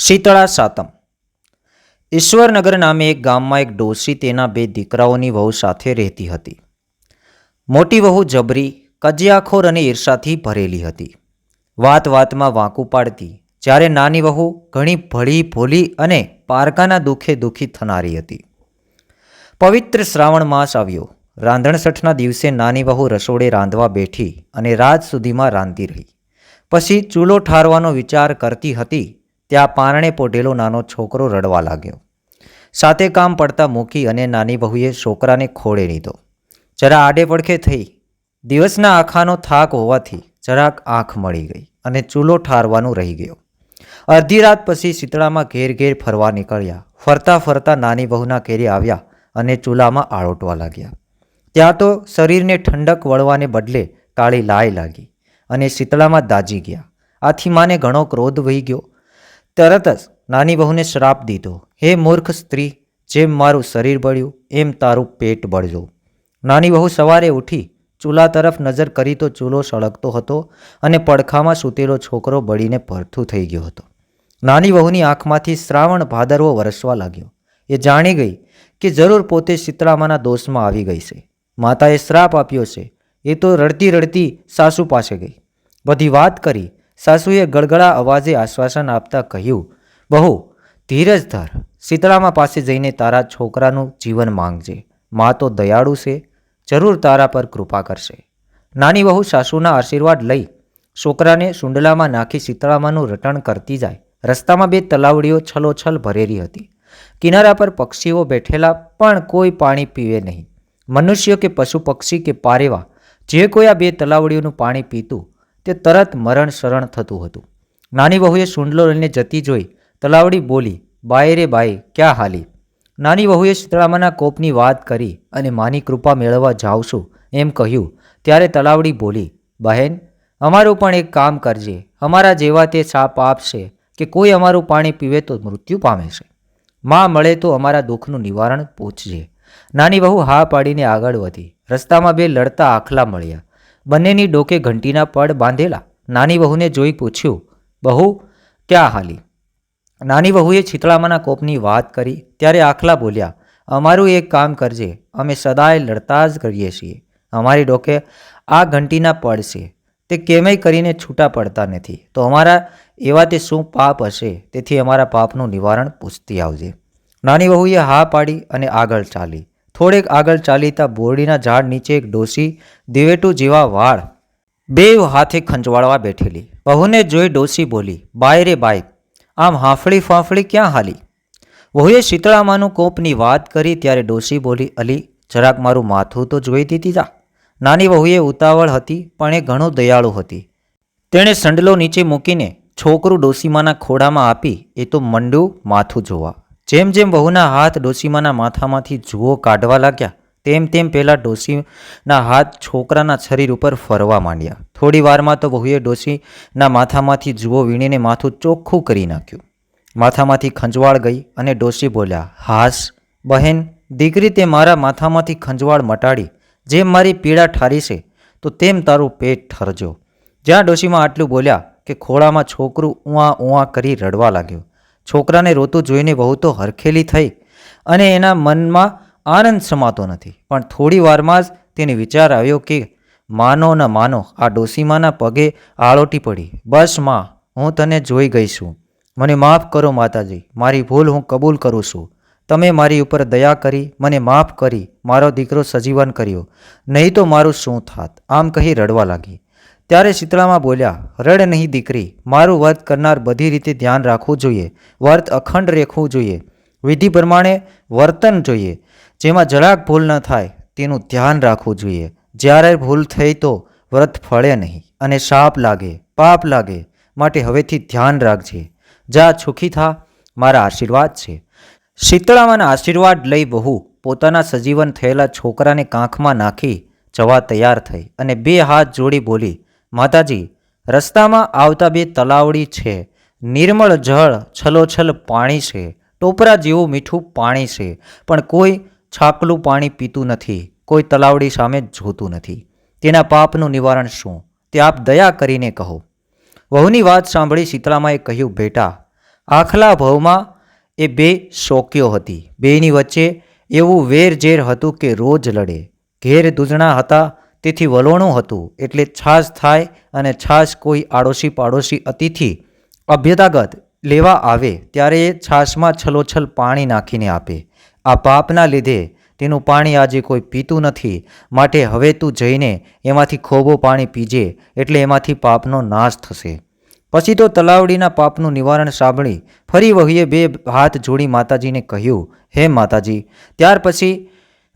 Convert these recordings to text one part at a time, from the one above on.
શીતળા સાતમ. ઈશ્વરનગર નામે એક ગામમાં એક ડોસી તેના બે દીકરાઓની વહુ સાથે રહેતી હતી. મોટી વહુ જબરી, કજિયાખોર અને ઈર્ષાથી ભરેલી હતી. વાત વાતમાં વાંકું પાડતી, જ્યારે નાની વહુ ઘણી ભળી ભોલી અને પારકાના દુઃખે દુઃખી થનારી હતી. પવિત્ર શ્રાવણ માસ આવ્યો. રાંધણસઠના દિવસે નાની વહુ રસોડે રાંધવા બેઠી અને રાત સુધીમાં રાંધતી રહી. પછી ચૂલો ઠારવાનો વિચાર કરતી હતી ત્યાં પારણે પોઢેલો નાનો છોકરો રડવા લાગ્યો. સાથે કામ પડતા મૂકી અને નાની બહુએ છોકરાને ખોળે લીધો. જરા આડે પડખે થઈ. દિવસના આખાનો થાક હોવાથી જરાક આંખ મળી ગઈ અને ચૂલો ઠારવાનું રહી ગયો. અડધી રાત પછી શીતળામાં ઘેર ઘેર ફરવા નીકળ્યા. ફરતા ફરતા નાની બહુના ઘેરે આવ્યા અને ચૂલામાં આળોટવા લાગ્યા. ત્યાં તો શરીરને ઠંડક વળવાને બદલે કાળી લાય લાગી અને શીતળામાં દાજી ગયા. આથી માને ઘણો ક્રોધ વહી ગયો. તરત જ નાની વહુને શ્રાપ દીધો, હે મૂર્ખ સ્ત્રી, જેમ મારું શરીર બળ્યું, એમ તારું પેટ બળજો નાની વહુ સવારે ઉઠી, ચૂલા તરફ નજર કરી તો ચૂલો સળગતો હતો અને પડખામાં સૂતેલો છોકરો બળીને ભરથું થઈ ગયો હતો. નાની વહુની આંખમાંથી શ્રાવણ ભાદરવો વરસવા લાગ્યો. એ જાણી ગઈ કે જરૂર પોતે શીતળામાના દોષમાં આવી ગઈ છે. માતાએ શ્રાપ આપ્યો છે. એ તો રડતી રડતી સાસુ પાસે ગઈ. બધી વાત કરી સાસુએ ગળગળા અવાજે આશ્વાસન આપતા કહ્યું, બહુ, ધીરજ ધર. શીતળામા પાસે જઈને તારા છોકરાનું જીવન માંગજે. મા તો દયાળુ છે. જરૂર તારા પર કૃપા કરશે. નાની વહુ સાસુના આશીર્વાદ લઈ છોકરાને સુંડલામાં નાખી શીતળામાનું રટણ કરતી જાય. રસ્તામાં બે તલાવડીઓ છલોછલ ભરેલી હતી. કિનારા પર પક્ષીઓ બેઠેલા પણ કોઈ પાણી પીવે નહીં. મનુષ્ય કે પશુ પક્ષી કે પારેવા, જે કોઈ આ બે તલાવડીઓનું પાણી પીતું તે તરત મરણ શરણ થતું હતું. નાની વહુએ સુંડલો લઈને જતી જોઈ તલાવડી બોલી બાય રે બાય ક્યાં હાલી નાની વહુએ શીતળામાના કોપની વાત કરી અને માની કૃપા મેળવવા જાઉં એમ કહ્યું. ત્યારે તલાવડી બોલી, બહેન, અમારું પણ એક કામ કરજે. અમારા જેવા તે સાપ આપશે કે કોઈ અમારું પાણી પીવે તો મૃત્યુ પામે છે. માં મળે તો અમારા દુઃખનું નિવારણ પૂછજે નાની વહુ હા પાડીને આગળ વધી. રસ્તામાં બે લડતા આખલા મળ્યા. બંનેની ડોકે ઘંટીના પડ બાંધેલા. નાની વહુને જોઈ પૂછ્યું, બહુ? ક્યાં હાલી? નાની વહુએ છીતળામાના કોપની વાત કરી, ત્યારે આખલા બોલ્યા, અમારું એક કામ કરજે, અમે સદાય લડતા જ કરીએ છીએ. અમારી ડોકે આ ઘંટીના પડ છે. તે કેમેય કરીને છૂટા પડતા નથી. તો અમારા એવા તે શું પાપ હશે? તેથી અમારા પાપનું નિવારણ પૂછતી આવજે. નાની વહુએ હા પાડી અને આગળ ચાલી. થોડેક આગળ ચાલીતા બોરડીના ઝાડ નીચે એક ડોસી દિવેટું જેવા વાળ બે હાથે ખંજવાળવા બેઠેલી. વહુને જોઈ ડોસી બોલી, બાય રે બાય, આમ હાંફળી ફાંફળી ક્યાં હાલી? વહુએ શીતળામાનું કોપની વાત કરી ત્યારે ડોસી બોલી, અલી, જરાક મારું માથું તો જોઈ દીધી જા. નાની વહુએ ઉતાવળ હતી, પણ એ ઘણું દયાળુ હતી. તેણે સંડલો નીચે મૂકીને છોકરું ડોસીમાના ખોડામાં આપી, એ તો મંડ્યું માથું જોવા. જેમ જેમ વહુના હાથ ડોસીમાના માથામાંથી જુઓ કાઢવા લાગ્યા, તેમ તેમ પહેલાં ડોસીના હાથ છોકરાના શરીર ઉપર ફરવા માંડ્યા. થોડી વારમાં તો વહુએ ડોસીના માથામાંથી જુઓ વીણીને માથું ચોખ્ખું કરી નાખ્યું. માથામાંથી ખંજવાળ ગઈ અને ડોસી બોલ્યા, હાસ, બહેન, દીકરી તે મારા માથામાંથી ખંજવાળ મટાડી. જેમ મારી પીડા ઠારી છે, તો તેમ તારું પેટ ઠરજો. જ્યાં ડોશીમાં આટલું બોલ્યા કે ખોળામાં છોકરું ઉઆ ઉઆ કરી રડવા લાગ્યો. છોકરાને રોતું જોઈને બહુ તો હરખેલી થઈ અને એના મનમાં આનંદ સમાતો નથી. પણ થોડી વારમાં જ તેને વિચાર આવ્યો કે માનો ન માનો, આ ડોસીમાના પગે આળોટી પડી. બસમાં, હું તને જોઈ ગઈ છું. મને માફ કરો માતાજી. મારી ભૂલ હું કબૂલ કરું છું. તમે મારી ઉપર દયા કરી, મને માફ કરી. મારો દીકરો સજીવન કર્યો. નહીં તો મારું શું થાત? આમ કહી રડવા લાગી. ત્યારે શીતળામાં બોલ્યા, રડ નહીં, દીકરી. મારું વ્રત કરનાર બધી રીતે ધ્યાન રાખવું જોઈએ. વર્ત અખંડ રેખવું જોઈએ. વિધિ પ્રમાણે વર્તન જોઈએ. જેમાં જરાક ભૂલ ન થાય, તેનું ધ્યાન રાખવું જોઈએ. જ્યારે ભૂલ થઈ તો વ્રત ફળે નહીં અને શાપ લાગે, પાપ લાગે. માટે હવેથી ધ્યાન રાખજે. જા, સુખી થા. મારા આશીર્વાદ છે. શીતળામાના આશીર્વાદ લઈ વહુ પોતાના સજીવન થયેલા છોકરાને કાંખમાં નાખી જવા તૈયાર થઈ અને બે હાથ જોડી બોલી માતાજી, રસ્તામાં આવતા બે તલાવડી છે. નિર્મળ જળ છલોછલ પાણી છે. ટોપરા જેવું મીઠું પાણી છે. પણ કોઈ છાકલું પાણી પીતું નથી. કોઈ તલાવડી સામે જોતું નથી. તેના પાપનું નિવારણ શું? તે આપ દયા કરીને કહો. વહુની વાત સાંભળી શીતળામાએ કહ્યું, બેટા, આખલા ભવમાં એ બે શોકીઓ હતી. બેની વચ્ચે એવું વેરઝેર હતું કે રોજ લડે. ઘેર દૂધણા હતા તેથી વલોણું હતું એટલે છાશ થાય અને છાશ કોઈ આડોશી પાડોશી અતિથિ અભ્યતાગત લેવા આવે ત્યારે એ છાશમાં છલોછલ પાણી નાખીને આપે. આ પાપના લીધે તેનું પાણી આજે કોઈ પીતું નથી. માટે હવે તું જઈને એમાંથી ખોબો પાણી પીજે એટલે એમાંથી પાપનો નાશ થશે. પછી તો તલાવડીના પાપનું નિવારણ સાંભળી ફરી વહીએ બે હાથ જોડી માતાજીને કહ્યું, હે માતાજી. ત્યાર પછી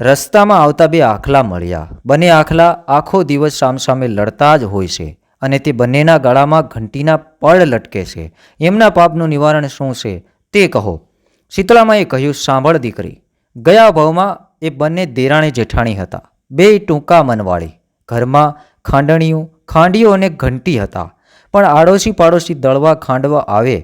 રસ્તામાં આવતા બે આખલા મળ્યા. બંને આખલા આખો દિવસ સામસામે લડતા જ હોય છે અને તે બંનેના ગળામાં ઘંટીના પળ લટકે છે. એમના પાપનું નિવારણ શું છે તે કહો. શીતળામાએ કહ્યું, સાંભળ દીકરી, ગયા ભાવમાં એ બંને દેરાણી જેઠાણી હતા. બે ટૂંકા મનવાળી. ઘરમાં ખાંડણીયું ખાંડીઓ અને ઘંટી હતા. પણ આડોશી પાડોશી દળવા ખાંડવા આવે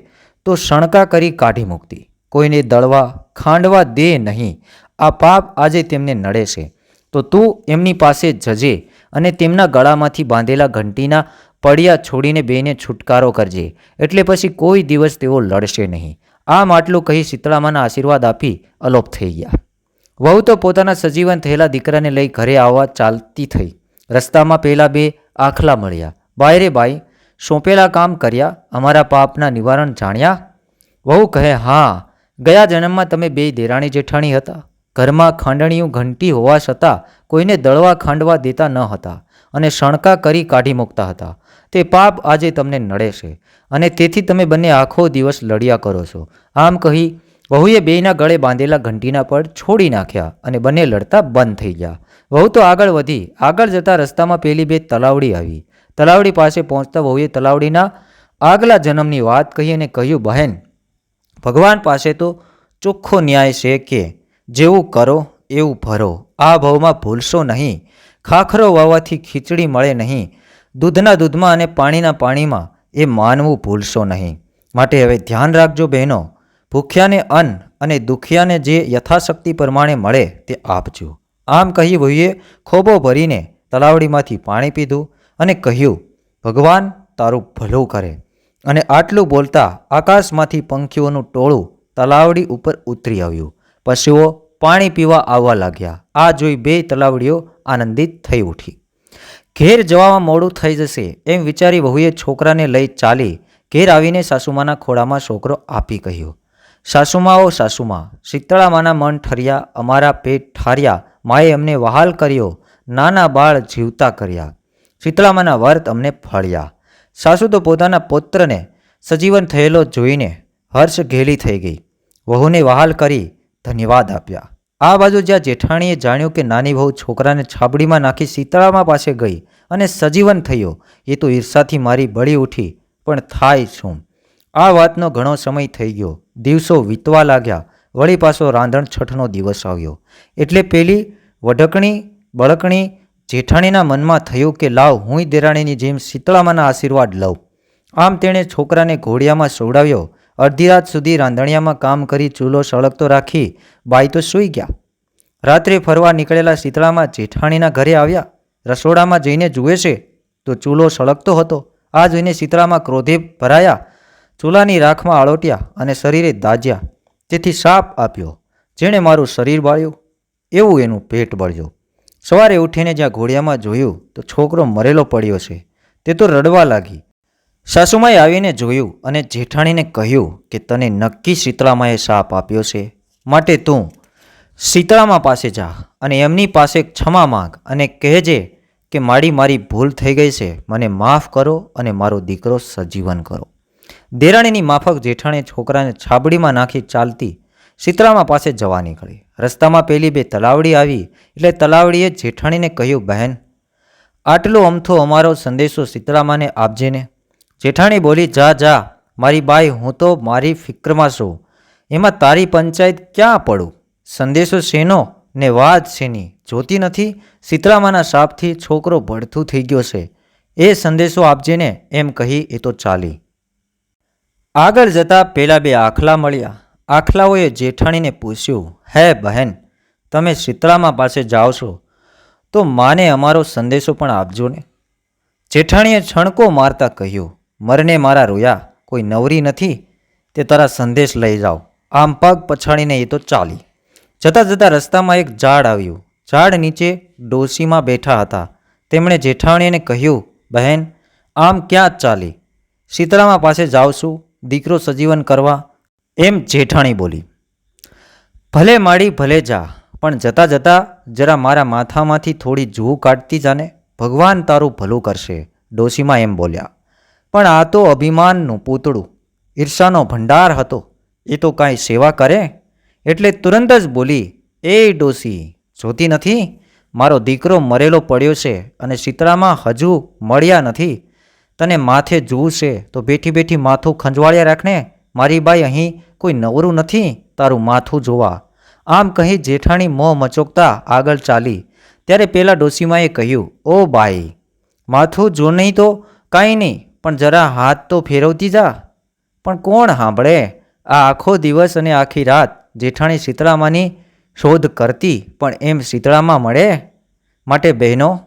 તો શણકા કરી કાઢી મૂકતી. કોઈને દળવા, ખાંડવા દે નહીં. આ પાપ આજે તેમને નડે છે. તો તું એમની પાસે જજે અને તેમના ગળામાંથી બાંધેલા ઘંટીના પડિયા છોડીને બેને છુટકારો કરજે. એટલે પછી કોઈ દિવસ તેઓ લડશે નહીં. આમ આટલું કહી શીતળામાના આશીર્વાદ આપી અલોપ થઈ ગયા. વહુ તો પોતાના સજીવન થયેલા દીકરાને લઈ ઘરે આવવા ચાલતી થઈ. રસ્તામાં પહેલાં બે આખલા મળ્યા. બાય રે બાઈ, સોંપેલા કામ કર્યા, અમારા પાપના નિવારણ જાણ્યા? વહુ કહે, હા, ગયા જન્મમાં તમે બે દેરાણી જેઠાણી હતા. ઘરમાં ખાંડણીયું ઘંટી હોવા છતાં કોઈને દળવા ખાંડવા દેતા ન હતા અને શણકા કરી કાઢી મૂકતા હતા. તે પાપ આજે તમને નડે છે અને તેથી તમે બંને આખો દિવસ લડ્યા કરો છો. આમ કહી વહુએ બેયના ગળે બાંધેલા ઘંટીના પડ છોડી નાખ્યા અને બંને લડતા બંધ થઈ ગયા. વહુ તો આગળ વધી, આગળ જતા રસ્તામાં પેલી બે તલાવડી આવી. તલાવડી પાસે પહોંચતા વહુએ તલાવડીના આગલા જન્મની વાત કહી અને કહ્યું, બહેન, ભગવાન પાસે તો ચોખ્ખો ન્યાય છે કે જેવું કરો, એવું ભરો. આ ભાવમાં ભૂલશો નહીં. ખાખરો વાવવાથી ખીચડી મળે નહીં. દૂધના દૂધમાં અને પાણીના પાણીમાં એ માનવું ભૂલશો નહીં. માટે હવે ધ્યાન રાખજો બહેનો. ભૂખ્યાને અન્ન અને દુખિયાને જે યથાશક્તિ પ્રમાણે મળે તે આપજો. આમ કહી વહુએ ખોબો ભરીને તલાવડીમાંથી પાણી પીધું અને કહ્યું, ભગવાન, તારું ભલું કરે. અને આટલું બોલતા આકાશમાંથી પંખીઓનું ટોળું તલાવડી ઉપર ઉતરી આવ્યું. પશુઓ પાણી પીવા આવવા લાગ્યા. આ જોઈ બે તલાવડીઓ આનંદિત થઈ ઉઠી. ઘેર જવામાં મોડું થઈ જશે એમ વિચારી વહુએ છોકરાને લઈ ચાલી ઘેર આવીને સાસુમાના ખોળામાં છોકરો આપી કહ્યો, સાસુમાઓ, સાસુમા, શીતળામાના મન ઠર્યા, અમારા પેટ ઠાર્યા, માએ અમને વહાલ કર્યો, નાના બાળ જીવતા કર્યા, શીતળામાના વર્ત અમને ફળ્યા. સાસુ તો પોતાના પુત્રને સજીવન થયેલો જોઈને હર્ષ ઘેલી થઈ ગઈ. વહુને વહાલ કરી ધન્યવાદ આપ્યા. આ બાજુ જ્યાં જેઠાણીએ જાણ્યું કે નાની વહુ છોકરાને છાબડીમાં નાખી શીતળામાં પાસે ગઈ અને સજીવન થયો, એ તો ઈર્ષાથી મારી બળી ઉઠી, પણ થાય શું? આ વાતનો ઘણો સમય થઈ ગયો. દિવસો વીતવા લાગ્યા. વળી પાછો રાંધણ છઠનો દિવસ આવ્યો. એટલે પેલી વઢકણી, બળકણી જેઠાણીના મનમાં થયું કે લાવ હુંય દેરાણીની જેમ શીતળામાના આશીર્વાદ લઉં. આમ તેણે છોકરાને ઘોડિયામાં સોડાવ્યો અડધી રાત સુધી રાંધણિયામાં કામ કરી ચૂલો સળગતો રાખી બાઈ તો સૂઈ ગયા. રાત્રે ફરવા નીકળેલા શીતળામાં જેઠાણીના ઘરે આવ્યા. રસોડામાં જઈને જુએ છે તો ચૂલો સળગતો હતો. આ જોઈને શીતળામાં ક્રોધે ભરાયા. ચૂલાની રાખમાં આળોટ્યા અને શરીરે દાજ્યા. તેથી શાપ આપ્યો. જેણે મારું શરીર બાળ્યું. એવું એનું પેટ બળ્યું. સવારે ઉઠીને જ્યાં ઘોડિયામાં જોયું તો છોકરો મરેલો પડ્યો છે. તે તો રડવા લાગી. સાસુમાએ આવીને જોયું અને જેઠાણીને કહ્યું કે તને નક્કી શીતળામાએ શાપ આપ્યો છે. માટે તું શીતળામા પાસે જા અને એમની પાસે ક્ષમા માંગ અને કહેજે કે મારી મારી ભૂલ થઈ ગઈ છે. મને માફ કરો અને મારો દીકરો સજીવન કરો. દેરાણીની માફક જેઠાણે છોકરાને છાબડીમાં નાખી ચાલતી શીતળામા પાસે જવા નીકળી. રસ્તામાં પેલી બે તલાવડી આવી એટલે તલાવડીએ જેઠાણીને કહ્યું, બહેન, આટલો અમથો અમારો સંદેશો શીતળામાને આપજે ને. જેઠાણી બોલી, જા જા, મારી બાઈ, હું તો મારી ફિક્રમાં છું. એમાં તારી પંચાયત ક્યાં પડું? સંદેશો શેનો ને વાત શેની? જોતી નથી? સીતરામાના શાપથી છોકરો ભડથું થઈ ગયો છે. એ સંદેશો આપજે ને એમ કહી એ તો ચાલી. આગળ જતા પેલા બે આખલા મળ્યા. આખલાઓએ જેઠાણીને પૂછ્યું, હે બહેન, તમે સીતરામા પાસે જાઓ છો? તો માને અમારો સંદેશો પણ આપજો ને. જેઠાણીએ છણકો મારતા કહ્યું મરને મારા રોયા, કોઈ નવરી નથી, તે તારા સંદેશ લઈ જાઓ. આમ પગ પછાડીને એ તો ચાલી. જતાં જતાં રસ્તામાં એક ઝાડ આવ્યું. ઝાડ નીચે ડોસીમાં બેઠા હતા. તેમણે જેઠાણીને કહ્યું, બહેન, આમ ક્યાં જ ચાલી? શીતળામાં પાસે જાઉં દીકરો સજીવન કરવા. એમ જેઠાણી બોલી. ભલે માડી, ભલે જા, પણ જતાં જતાં જરા મારા માથામાંથી થોડી જૂ કાઢતી જાને, ભગવાન તારું ભલું કરશે. ડોશીમાં એમ બોલ્યા. પણ આ તો અભિમાનનું પૂતળું. ઈર્ષાનો ભંડાર હતો. એ તો કાંઈ સેવા કરે? એટલે તુરંત જ બોલી, એ ડોસી જોતી નથી? મારો દીકરો મરેલો પડ્યો છે અને શીતળામાં હજુ મળ્યા નથી. તને માથે જૂ છે તો બેઠી બેઠી માથું ખંજવાળ્યા રાખને. મારી બાઈ અહીં કોઈ નવરું નથી? તારું માથું જોવા. આમ કહી જેઠાણી મોં મચોકતા આગળ ચાલી. ત્યારે પેલા ડોસીમાએ કહ્યું, ઓ બાઈ, માથું જો નહીં તો કાંઈ નહીં. પણ જરા હાથ તો ફેરવતી જા. પણ કોણ સાંભળે? આ આખો દિવસ અને આખી રાત જેઠાણી શીતળામાની શોધ કરતી પણ એમ શીતળામાં મળે? માટે બહેનો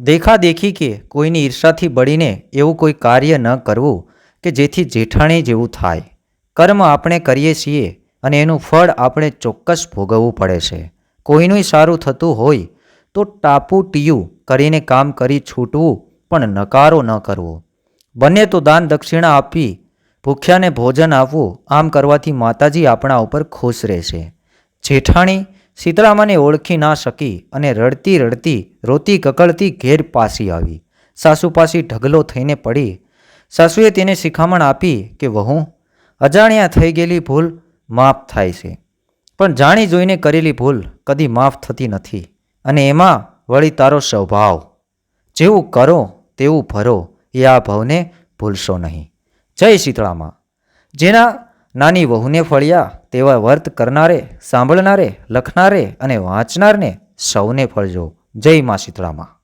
દેખાદેખી કે કોઈની ઈર્ષાથી બળીને એવું કોઈ કાર્ય ન કરવું કે જેથી જેઠાણી જેવું થાય. કર્મ આપણે કરીએ છીએ અને એનું ફળ આપણે ચોક્કસ ભોગવવું પડે છે. કોઈનું સારું થતું હોય તો ટાપુ ટીયું કરીને કામ કરી છૂટવું પણ નકારો ન કરવો. બને તો દાન દક્ષિણા આપી ભૂખ્યાને ભોજન આપવું આમ કરવાથી માતાજી આપણા ઉપર ખુશ રહેશે. જેઠાણી સીતરામાને ઓળખી ના શકી અને રડતી રડતી રોતી કકળતી ઘેર પાસી આવી. સાસુ પાસી ઢગલો થઈને પડી. સાસુએ તેને શિખામણ આપી કે, વહુ, અજાણ્યા થઈ ગયેલી ભૂલ માફ થાય છે. પણ જાણી જોઈને કરેલી ભૂલ કદી માફ થતી નથી. અને એમાં વળી તારો સ્વભાવ. જેવું કરો તેવું ભરો. એ આ ભાવને ભૂલશો નહીં. જય શીતળામાં. જેના નાની વહુને ફળ્યા તેવા વર્ત કરનારે, સાંભળનારે, લખનારે અને વાંચનારને સૌને ફળજો. જય મા શીતળામાં.